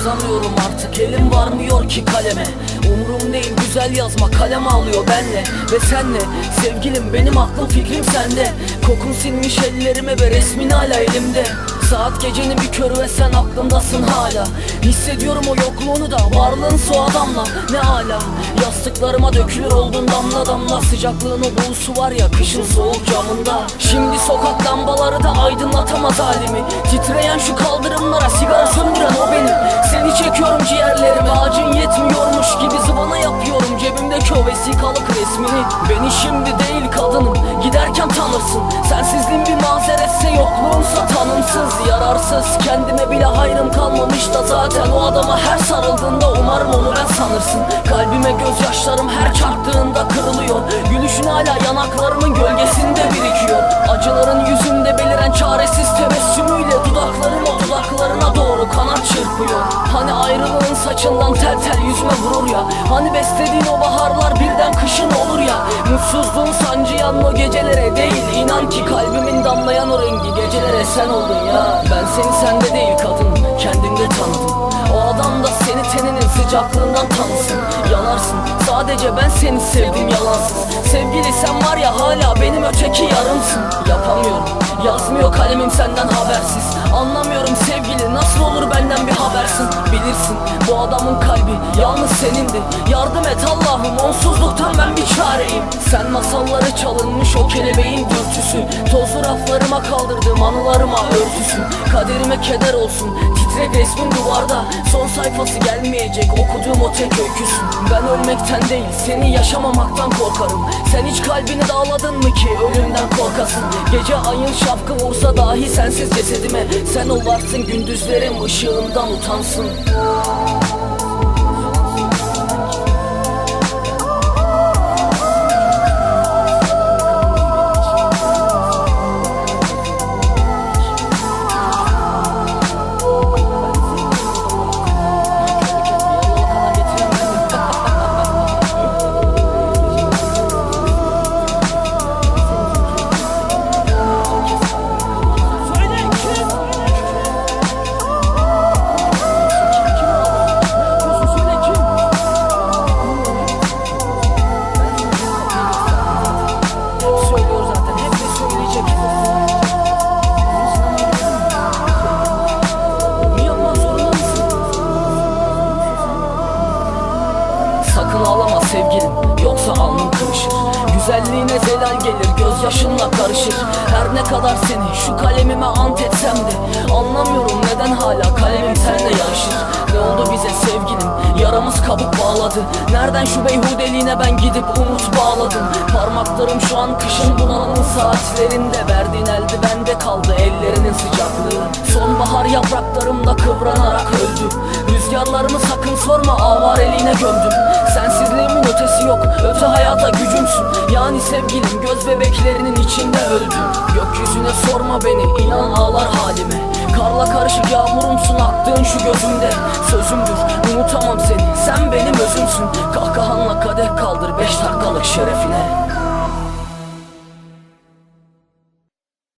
Yazamıyorum artık. Elim varmıyor ki kaleme. Umurum değil güzel yazma kalem alıyor benle Ve senle. Sevgilim benim aklım fikrim sende. Kokun sinmiş ellerime ve resmin hala elimde. Saat gecenin bir körü ve sen aklımdasın hala. Hissediyorum o yokluğunu da varlığın su adamla. Ne hala Yastıklarıma dökülür oldun damla damla. Sıcaklığın o buğusu var ya kışın soğuk camında. Şimdi sokak lambaları da aydınlatamaz halimi Titreyen şu kaldırımlara sigara söndüren o benim. Seni çekiyorum ciğerlerime acın yetmiyormuş gibi zıvana yapıyorum Cebimdeki o vesikalık resmini Beni şimdi değil kadınım giderken tanırsın. Sensizliğin bir mazeretse yokluğunsa tanımsız Yararsız kendime bile hayrım kalmamış da zaten O adama her sarıldığında umarım onu ben sanırsın. Kalbime gözyaşlarım her çarptığında kırılıyor. Gülüşün hala yanaklarımın gölgesinde birikiyor. Acıların yüzümde beliren çaresiz tebessümüyle Dudaklarım o dudaklarına doğru kanat çırpıyor. Hani ayrılığın saçından tel tel yüzüme vurur ya. Hani beslediğin o baharlar birden kışın olur ya. Mutsuzluğun sancıyan o gecelere değil. İnan ki kalbimin damlayan o rengi gecelere sen oldun ya. Ben seni sende değil kadın. Kendimde tanıdım teninin sıcaklığından tanısın Yanarsın sadece ben seni sevdim yalansız. Sevgili sen var ya hala benim öteki yarımsın. Yapamıyorum. Yazmıyor kalemim senden habersiz. Anlamıyorum sevgili nasıl olur benden bir habersin? Bilirsin bu adamın kalbi yalnız senindi. Yardım et Allah'ım onsuzluktan ben bir çareyim. Sen masalları çalınmış o kelebeğin dürtüsü. Tozlu raflarıma kaldırdığım anılarıma örtüsün Kaderime keder olsun titrek resmin duvarda. Son sayfası gelmeyecek. Okuduğum o tek öyküsün Ben ölmekten değil seni yaşamamaktan korkarım. Sen hiç kalbini dağladın mı ki? Ölümden korkasın. Gece ayın şapkı vursa dahi sensiz cesedime. Sen o varsın gündüzlerim ışığından utansın Güzelliğine zelal gelir, gözyaşınla karışır. Her ne kadar seni şu kalemime ant etsem de Anlamıyorum neden hala kalemim seninle yarışır. Ne oldu bize sevgilim, yaramız kabuk bağladı. Nereden şu beyhudeliğine ben gidip umut bağladım? Parmaklarım şu an kışın bunalımın saatlerinde. Verdiğin elde bende kaldı ellerinin sıcaklığı. Sonbahar yapraklarımda kıvranarak öldü. Rüzgarlarımı sakın sorma avareliğine gömdüm yok. Öte hayata gücümsün. Yani sevgilim göz bebeklerinin içinde öldüm. Gökyüzüne sorma beni inan ağlar halime. Karla karışık yağmurumsun aktığın şu gözümde. Sözümdür unutamam seni sen benim özümsün. Kahkahanla kadeh kaldır beş dakikalık şerefine